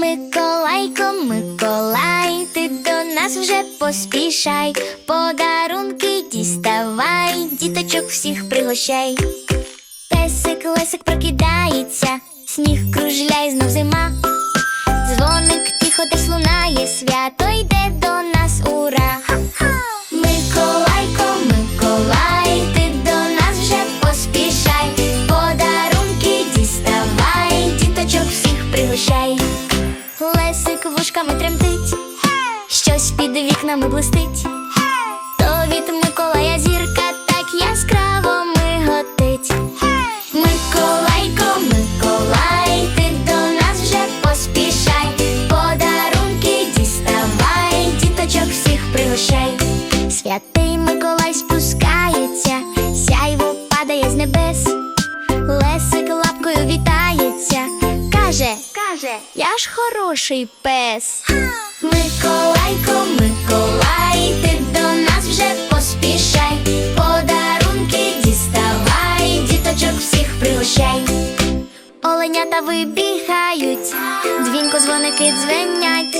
Миколайко, Миколай, ти до нас вже поспішай, подарунки діставай, діточок всіх пригощай. Песик Лесик прокидається, сніг кружляє знов зима. Дзвоник Лесик тремтить, щось під вікнами блистить. То від Миколая зірка так яскраво миготить. Миколайко, Миколай, ти до нас вже поспішай, подарунки діставай, діточок всіх пригощай. Святий Миколай спускається, сяйво падає з небес. Лесик лапкою вітається, каже, каже, я ж хороший пес. Миколайко, Миколай, ти до нас вже поспішай, подарунки діставай, діточок всіх пригощай. Оленята вибігають, дзвінко дзвоники дзвенять,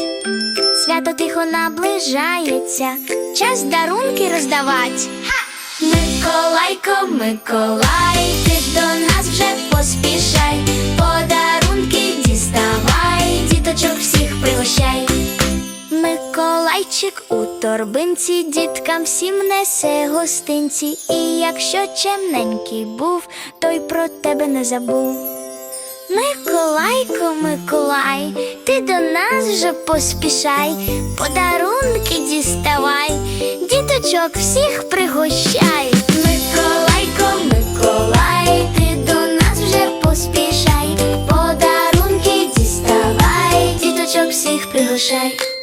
свято тихо наближається, час дарунки роздавать. Миколайко, Миколай, ти до нас вже у торбинці діткам всім несе гостинці, і якщо чемненький був, той про тебе не забув. Миколайко, Миколай, ти до нас вже поспішай, подарунки діставай, діточок всіх пригощай. Миколайко, Миколай, ти до нас вже поспішай, подарунки діставай, діточок всіх пригощай.